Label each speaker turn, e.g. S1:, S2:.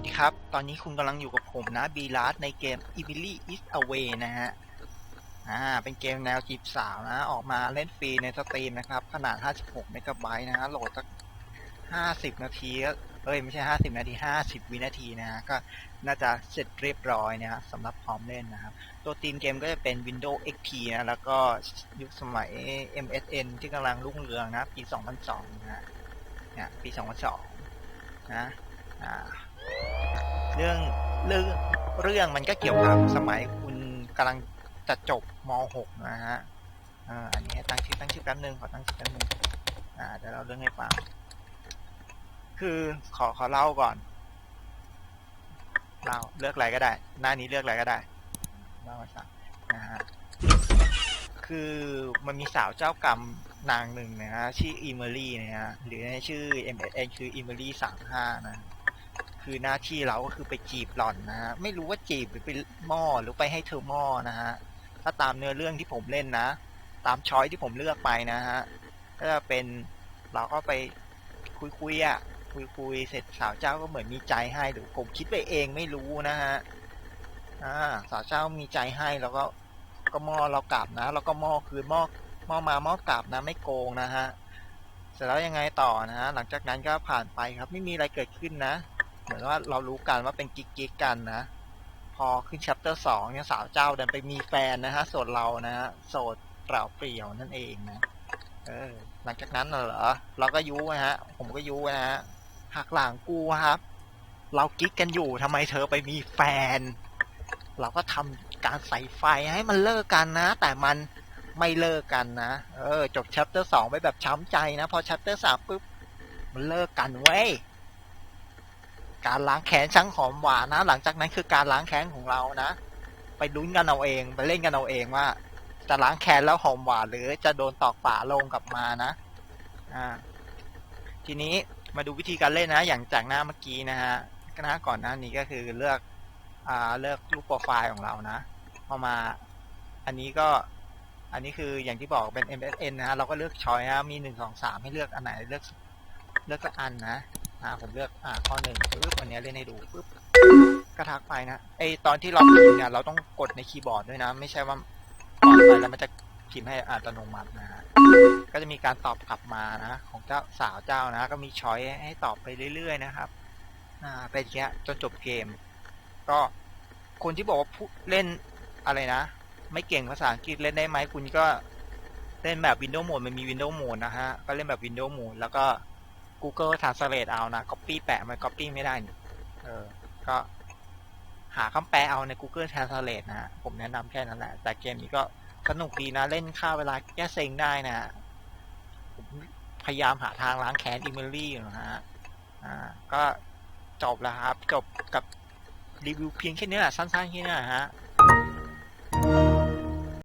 S1: วัสดีครับ ตอนนี้คุณกำลังอยู่กับผมนะบีลาสในเกม e m i l y is Away นะฮะ อ่า เป็นเกมแนวจีบสาวนะ ออกมาเล่นฟรีในสตรีมนะครับ ขนาด 56 เมกะไบต์นะฮะ โหลดสัก 50 นาทีก็เอ้ย ไม่ใช่ 50 นาที 50 วินาทีนะฮะ ก็น่าจะเสร็จเรียบร้อยนะฮะสำหรับพร้อมเล่นนะครับ ตัวตีมเกมก็จะเป็น Windows XP นะ แล้วก็ยุคสมัย MSN ที่กำลังรุ่งเรืองนะ ปี 2002 นะฮะเนี่ยปี 2002 นะอ่า เรื่องเรื่องเรื่องมันก็เกี่ยวกับสมัยคุณกำลังจะจบม .6 นะฮะอันนี้ให้ตั้งชื่อตั้งชื่อแป๊บนึงขอตั้งชื่อแป๊บนึงอ่าเดี๋ยวเราเรื่องให้ฟังคือขอขอเล่าก่อนเล่าเลือกอะไรก็ได้ หน้านี้เลือกอะไรก็ได้เล่ามาสักนะฮะคือมันมีสาวเจ้ากรรมนางหนึ่งนะฮะชื่ออีเมอรี่นะฮะหรือในชื่อ MSN คืออีเมอรี่สามห้านะ คือหน้าที่เราก็คือไปจีบหล่อนนะฮะไม่รู้ว่าจีบหรือไปหม้อหรือไปให้เธอหม้อนะฮะถ้าตามเนื้อเรื่องที่ผมเล่นนะ ตามช้อยที่ผมเลือกไปนะฮะก็จะเป็นเราก็ไปคุยคุยอะคุยคุยเสร็จสาวเจ้าก็เหมือนมีใจให้หรือผมคิดไปเองไม่รู้นะฮะอ่าสาวเจ้ามีใจให้แล้วก็ก็หม้อเรากลับนะ แล้วก็หม้อคืนหม้อหม้อมาหม้อกลับนะไม่โกงนะฮะเสร็จแล้วยังไงต่อนะฮะหลังจากนั้นก็ผ่านไปครับไม่มีอะไรเกิดขึ้นนะ เหมือนว่าเรารู้กันว่าเป็นกิ๊กกิ๊กกันนะ พอขึ้น chapter สองเนี่ยสาวเจ้าดันไปมีแฟนนะฮะส่วนเรานะฮะโสดเปล่าเปลี่ยวนั่นเองนะเออ หลังจากนั้นน่ะเหรอเราก็ยุนะฮะ ผมก็ยุนะฮะหักหลังกูครับ เรากิ๊กกันอยู่ทำไมเธอไปมีแฟน เราก็ทำการใส่ไฟให้มันเลิกกันนะ แต่มันไม่เลิกกันนะ เออ จบ chapter สองไปแบบช้ำใจนะ พอ chapter สามปุ๊บ มันเลิกกันเว้ย การล้างแค้นช่างหอมหวานนะ หลังจากนั้นคือการล้างแค้นของเรานะ ไปลุ้นกันเอาเอง ไปเล่นกันเอาเองว่า จะล้างแค้นแล้วหอมหวานหรือจะโดนตอกฝาลงกลับมานะ อ่า ทีนี้มาดูวิธีการเล่นนะ อย่างจากหน้าเมื่อกี้นะฮะก็นะก่อนหน้านี้ก็คือเลือก อ่า เลือกรูปโปรไฟล์ของเรานะพอมา อันนี้ก็ อันนี้คืออย่างที่บอกเป็น MSN นะฮะ เราก็เลือกช้อยนะมีหนึ่งสองสามให้เลือกอันไหนเลือกเลือกสักอันนะ อ่าผมเลือกอ่าข้อหนึ่งปึ๊บวันนี้เล่นให้ดูปึ๊บก็ทักไปนะไอตอนที่เราพิมพ์เนี่ยเราต้องกดในคีย์บอร์ดด้วยนะ ไม่ใช่ว่าก่อนไปแล้วมันจะพิมพ์ให้อัตโนมัตินะฮะก็จะมีการตอบกลับมานะ ของเจ้าสาวเจ้านะ ก็มีช้อยให้ตอบไปเรื่อย ๆ นะครับอ่าเป็นอย่างเงี้ยจนจบเกม ก็คนที่บอกว่าเล่นอะไรนะ ไม่เก่งภาษาอังกฤษเล่นได้ไหมคุณก็เล่นแบบ Windows Mode มันมี Windows Mode นะฮะ ก็เล่นแบบ Windows Mode แล้วก็ Google Translate เอานะ Copy แปะมัน Copy ไม่ได้นี่เออ ก็หาคำแปลเอาใน Google Translate นะฮะผมแนะนำแค่นั้นแหละ แต่เกมนี้ก็สนุกดีนะ เล่นค่าเวลาแก้เซ็งได้นะผมพยายามหาทางล้างแค้นอิมเมอรี่อยู่นะฮะ อ่า ก็จบแล้วครับ จบกับรีวิวเพียงแค่นี้แหละสั้นๆแค่นี้นะฮะ